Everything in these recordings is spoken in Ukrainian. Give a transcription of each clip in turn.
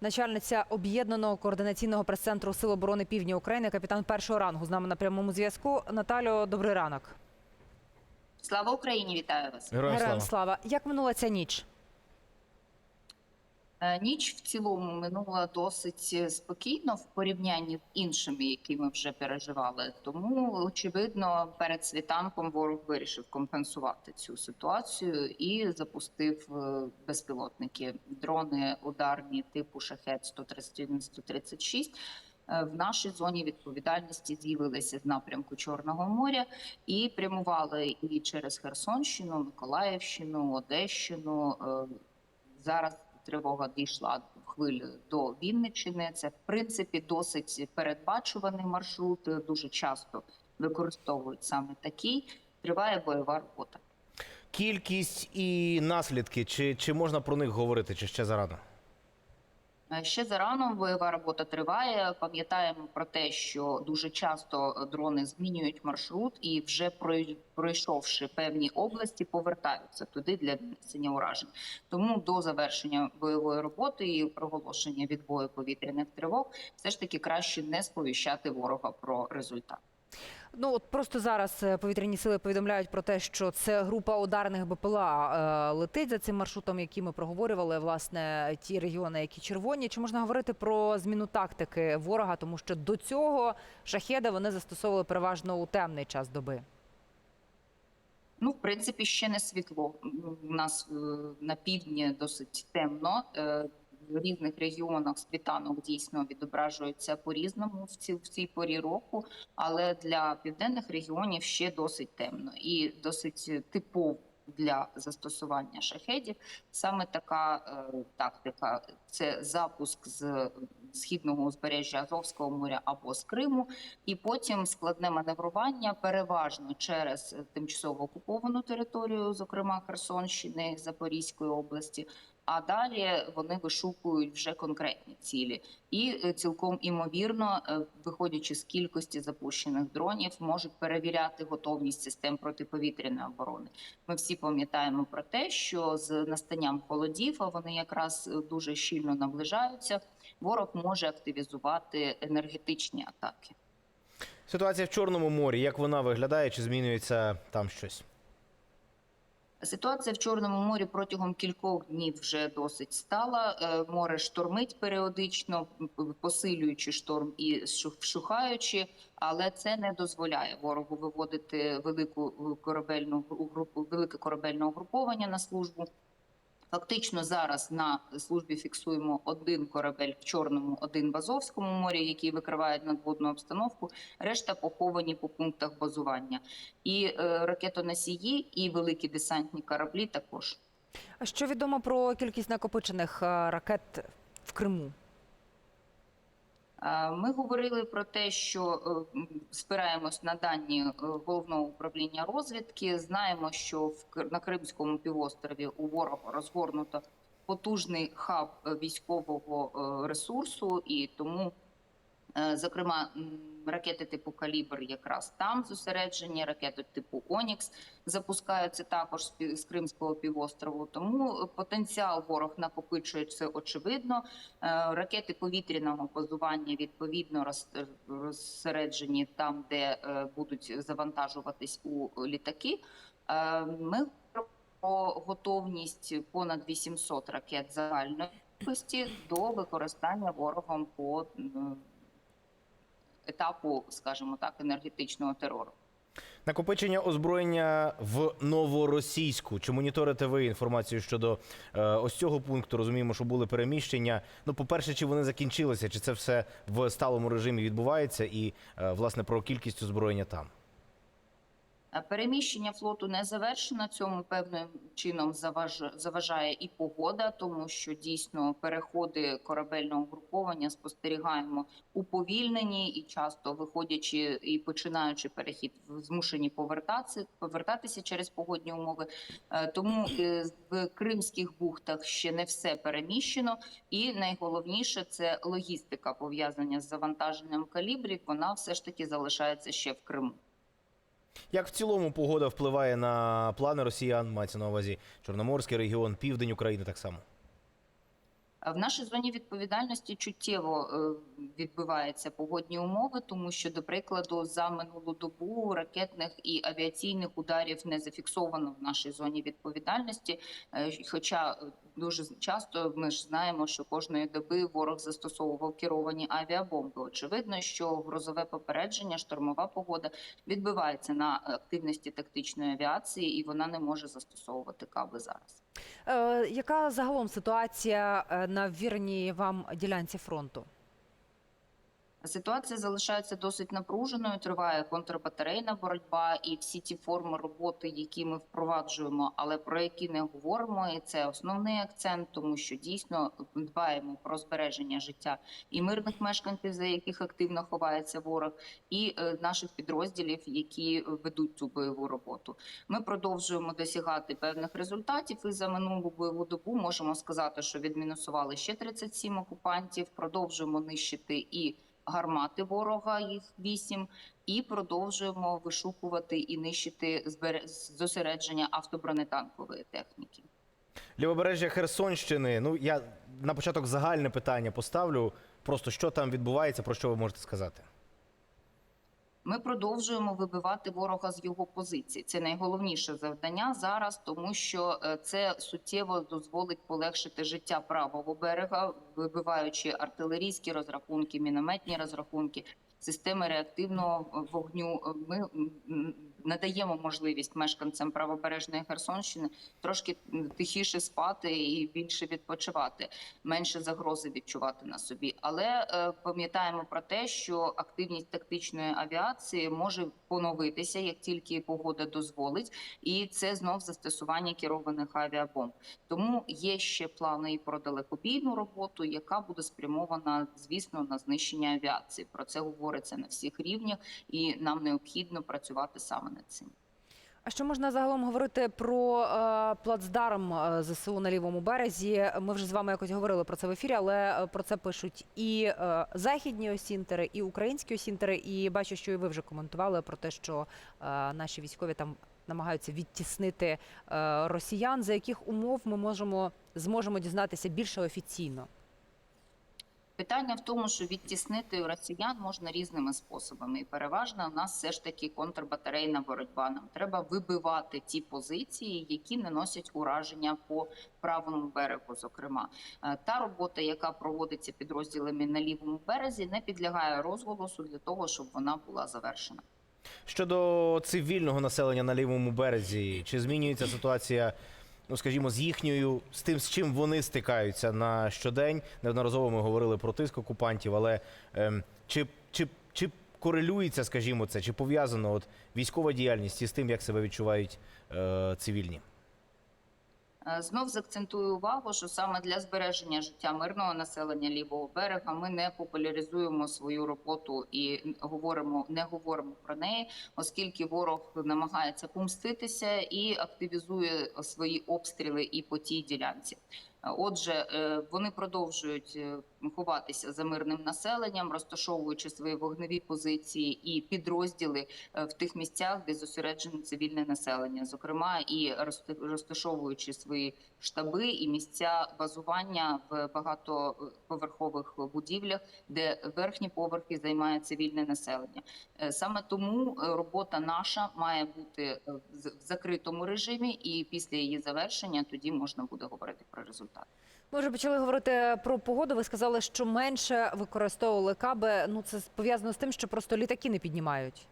Начальниця об'єднаного координаційного прес-центру Сил оборони Півдня України, капітан першого рангу з нами на прямому зв'язку. Наталю, добрий ранок. Слава Україні, вітаю вас. Героям слава. Як минула ця ніч? Е, Ніч в цілому минула досить е, спокійно в порівнянні з іншими, які ми вже переживали. Тому очевидно, перед світанком ворог вирішив компенсувати цю ситуацію і запустив е, безпілотники дрони ударні типу шахет 131-136 е, в нашій зоні відповідальності з'явилися з напрямку Чорного моря і прямували і через Херсонщину, Миколаївщину, Одещину. Зараз тривога дійшла хвилю до Вінниччини. Це в принципі досить передбачуваний маршрут. Дуже часто використовують саме такий. Триває бойова робота. Кількість і наслідки, чи, чи можна про них говорити, чи ще зарано? Е, Ще зарано бойова робота триває. Пам'ятаємо про те, що дуже часто дрони змінюють маршрут і вже пройшовши певні області, повертаються туди для нанесення уражень. Тому до завершення бойової роботи і проголошення відбою повітряних тривог, все ж таки краще не сповіщати ворога про результат. Ну от просто зараз е, повітряні сили повідомляють про те, що це група ударних БПЛА е, летить за цим маршрутом, який ми проговорювали. Власне, ті регіони, які червоні. Чи можна говорити про зміну тактики ворога? Тому що до цього шахеди вони застосовували переважно у темний час доби. Ну, в принципі, ще не світло. У нас е, на півдні досить темно. В різних регіонах світанок дійсно відображується по-різному в цій, в цій порі року, але для південних регіонів ще досить темно і досить типово для застосування шахедів. Саме така е, тактика це запуск з східного узбережжя Азовського моря або з Криму, і потім складне маневрування переважно через тимчасово окуповану територію, зокрема Херсонщини, Запорізької області. А далі вони вишукують вже конкретні цілі, і е, цілком імовірно, е, виходячи з кількості запущених дронів, можуть перевіряти готовність систем протиповітряної оборони. Ми всі пам'ятаємо про те, що з настанням холодів, а вони якраз е, дуже щільно наближаються. Ворог може активізувати енергетичні атаки. Ситуація в Чорному морі, як вона виглядає, чи змінюється там щось? Ситуація в Чорному морі протягом кількох днів вже досить стала. Е, Море штормить періодично, посилюючи шторм і вшухаючи, але це не дозволяє ворогу виводити велику е, корабельну групу, велике корабельне угруповання на службу. Фактично зараз на службі фіксуємо один корабель в Чорному, один в Азовському морі, які викривають надводну обстановку. Решта поховані по пунктах базування. І е, ракетоносії, і великі десантні кораблі також. А що відомо про кількість накопичених е, ракет в Криму? Ми говорили про те, що е, спираємось на дані е, головного управління розвідки. Знаємо, що на Кримському півострові у ворога розгорнуто потужний хаб військового е, ресурсу, і тому, зокрема, ракети типу Калібр якраз там зосереджені, ракети типу Онікс запускаються також з Кримського півострову. Тому потенціал ворог накопичує це очевидно. Е, Ракети повітряного базування відповідно розсереджені там, де е, будуть завантажуватись у літаки. Е, Ми про готовність понад 800 ракет загальної до використання ворогом по етапу, скажімо так, енергетичного терору. Накопичення озброєння в новоросійську. Чи моніторите ви інформацію щодо е, ось цього пункту? Розуміємо, що були переміщення. Ну, по-перше, чи вони закінчилися, чи це все в сталому режимі відбувається, і е, власне про кількість озброєння там. Переміщення флоту не завершено. Цьому певним чином заваж- заважає і погода, тому що дійсно переходи корабельного груповання спостерігаємо уповільнені і часто виходячи і починаючи перехід, змушені повертатися, повертатися через погодні умови. Е, Тому е, в кримських бухтах ще не все переміщено, і найголовніше це логістика пов'язання з завантаженням калібрів. Вона все ж таки залишається ще в Криму. Як в цілому погода впливає на плани росіян, мається на увазі Чорноморський регіон, південь України так само. В нашій зоні відповідальності чуттєво е, відбуваються погодні умови, тому що, до прикладу, за минулу добу ракетних і авіаційних ударів не зафіксовано в нашій зоні відповідальності. Е, Хоча е, дуже часто ми ж знаємо, що кожної доби ворог застосовував керовані авіабомби. Очевидно, що грозове попередження, штормова погода відбивається на активності тактичної авіації, і вона не може застосовувати каби зараз. Яка загалом ситуація е, на вірній вам ділянці фронту? Ситуація залишається досить напруженою. Триває контрбатарейна боротьба, і всі ті форми роботи, які ми впроваджуємо, але про які не говоримо, і це основний акцент, тому що дійсно дбаємо про збереження життя і мирних мешканців, за яких активно ховається ворог, і е, наших підрозділів, які ведуть цю бойову роботу. Ми продовжуємо досягати певних результатів. І за минулу бойову добу можемо сказати, що відмінусували ще 37 окупантів. Продовжуємо нищити і гармати ворога, їх вісім, і продовжуємо вишукувати і нищити зосередження автобронетанкової техніки. Лівобережжя Херсонщини. Ну я на початок загальне питання поставлю. Просто що там відбувається, про що ви можете сказати? Ми продовжуємо вибивати ворога з його позиції. Це найголовніше завдання зараз, тому що е, це суттєво дозволить полегшити життя правого берега, вибиваючи артилерійські розрахунки, мінометні розрахунки. Системи реактивного вогню ми надаємо можливість мешканцям правобережної Херсонщини трошки тихіше спати і більше відпочивати, менше загрози відчувати на собі. Але е, пам'ятаємо про те, що активність тактичної авіації може поновитися, як тільки погода дозволить, і це знов застосування керованих авіабомб. Тому є ще плани і про далекобійну роботу, яка буде спрямована, звісно, на знищення авіації. Про це говориться на всіх рівнях, і нам необхідно працювати саме над цим. А що можна загалом говорити про е, плацдарм е, ЗСУ на лівому березі? Ми вже з вами якось говорили про це в ефірі, але е, про це пишуть і е, західні осінтери, і українські осінтери. І бачу, що і ви вже коментували про те, що е, наші військові там намагаються відтіснити е, росіян. За яких умов ми можемо зможемо дізнатися більше офіційно? Питання в тому, що відтіснити росіян можна різними способами, і переважно у нас все ж таки контрбатарейна боротьба. Нам треба вибивати ті позиції, які наносять ураження по правому берегу. Зокрема, Е, та робота, яка проводиться підрозділами на лівому березі, не підлягає розголосу для того, щоб вона була завершена. Щодо цивільного населення на лівому березі, чи змінюється ситуація, ну скажімо, з їхньою, з тим, з чим вони стикаються на щодень? Неодноразово ми говорили про тиск окупантів, але ем, чи, чи, чи корелюється, скажімо, це, чи пов'язано от військова діяльність із тим, як себе відчувають е, цивільні? Е, Знов закцентую увагу, що саме для збереження життя мирного населення лівого берега ми не популяризуємо свою роботу і говоримо, не говоримо про неї, оскільки ворог намагається помститися і активізує свої обстріли і по тій ділянці. Отже, е, вони продовжують е, ховатися за мирним населенням, розташовуючи свої вогневі позиції і підрозділи е, в тих місцях, де зосереджено цивільне населення, зокрема і розта- розташовуючи свої штаби і місця базування в багатоповерхових будівлях, де верхні поверхи займає цивільне населення. Саме тому робота наша має бути в закритому режимі, і після її завершення тоді можна буде говорити про результат. Ми вже почали говорити про погоду. Ви сказали, що менше використовували каби. Ну це пов'язано з тим, що просто літаки не піднімають.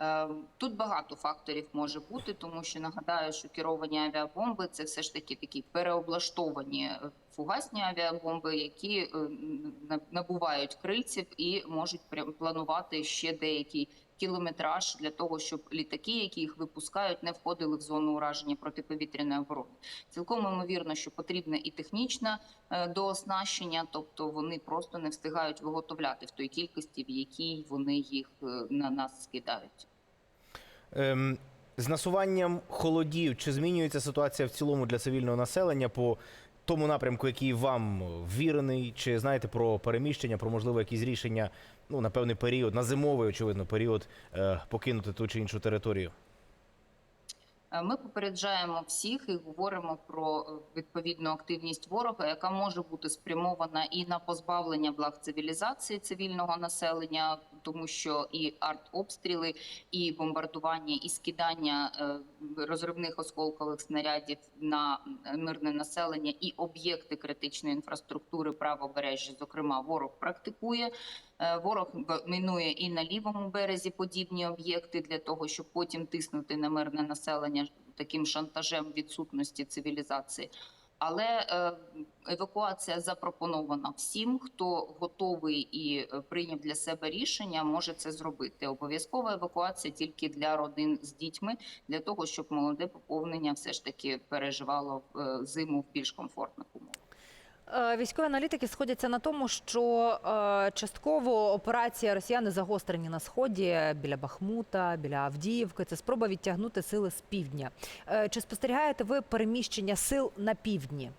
Е, Тут багато факторів може бути, тому що нагадаю, що керовані авіабомби це все ж таки такі переоблаштовані фугасні авіабомби, які е, набувають крильців і можуть планувати ще деякий кілометраж для того, щоб літаки, які їх випускають, не входили в зону ураження протиповітряної оборони. Цілком ймовірно, що потрібне і технічне дооснащення, тобто вони просто не встигають виготовляти в той кількості, в якій вони їх е, на нас скидають. Ем, з насуванням холодів, чи змінюється ситуація в цілому для цивільного населення по тому напрямку, який вам вірений? Чи знаєте про переміщення, про можливо якісь рішення ну, на певний період, на зимовий, очевидно, період е, покинути ту чи іншу територію? Е, Ми попереджаємо всіх і говоримо про е, відповідну активність ворога, яка може бути спрямована і на позбавлення благ цивілізації цивільного населення, тому що і артобстріли, і бомбардування, і скидання е, розривних осколкових снарядів на е, мирне населення і об'єкти критичної інфраструктури правобережжя, зокрема, ворог практикує. Е, Ворог мінує і на лівому березі подібні об'єкти для того, щоб потім тиснути на мирне населення таким шантажем відсутності цивілізації. Але е, евакуація запропонована всім, хто готовий і е, прийняв для себе рішення, може це зробити. Обов'язкова евакуація тільки для родин з дітьми, для того, щоб молоде поповнення все ж таки переживало е, зиму в більш комфортних умовах. Е, Військові аналітики сходяться на тому, що е, частково операція росіяни загострені на сході біля Бахмута, біля Авдіївки. Це спроба відтягнути сили з півдня. Е, Чи спостерігаєте ви переміщення сил на півдні?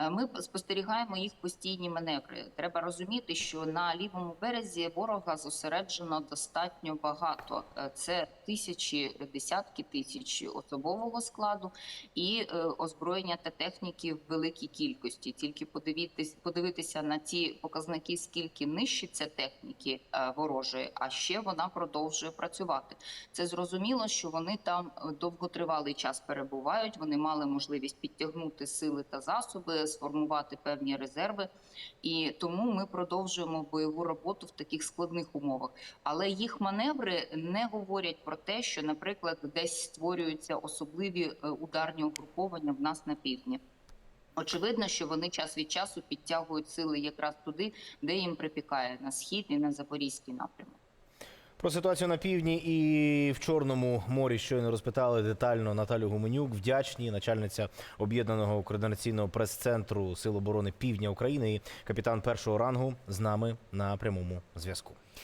Е, Ми спостерігаємо їх постійні маневри. Треба розуміти, що на лівому березі ворога зосереджено достатньо багато. Е, Це тисячі, десятки тисяч особового складу і е, озброєння та техніки в великій кількості. Тільки подивитись, подивитися на ті показники, скільки нищиться техніки ворожої, а ще вона продовжує працювати. Це зрозуміло, що вони там довготривалий час перебувають. Вони мали можливість підтягнути сили та засоби, сформувати певні резерви, і тому ми продовжуємо бойову роботу в таких складних умовах. Але їх маневри не говорять про те, що, наприклад, десь створюються особливі е, ударні угруповання в нас на півдні. Очевидно, що вони час від часу підтягують сили якраз туди, де їм припікає на схід і на запорізький напрямок. Про ситуацію на півдні і в Чорному морі щойно розпитали детально Наталю Гуменюк. Вдячні начальниця об'єднаного координаційного прес-центру Сил оборони Півдня України і капітан першого рангу з нами на прямому зв'язку.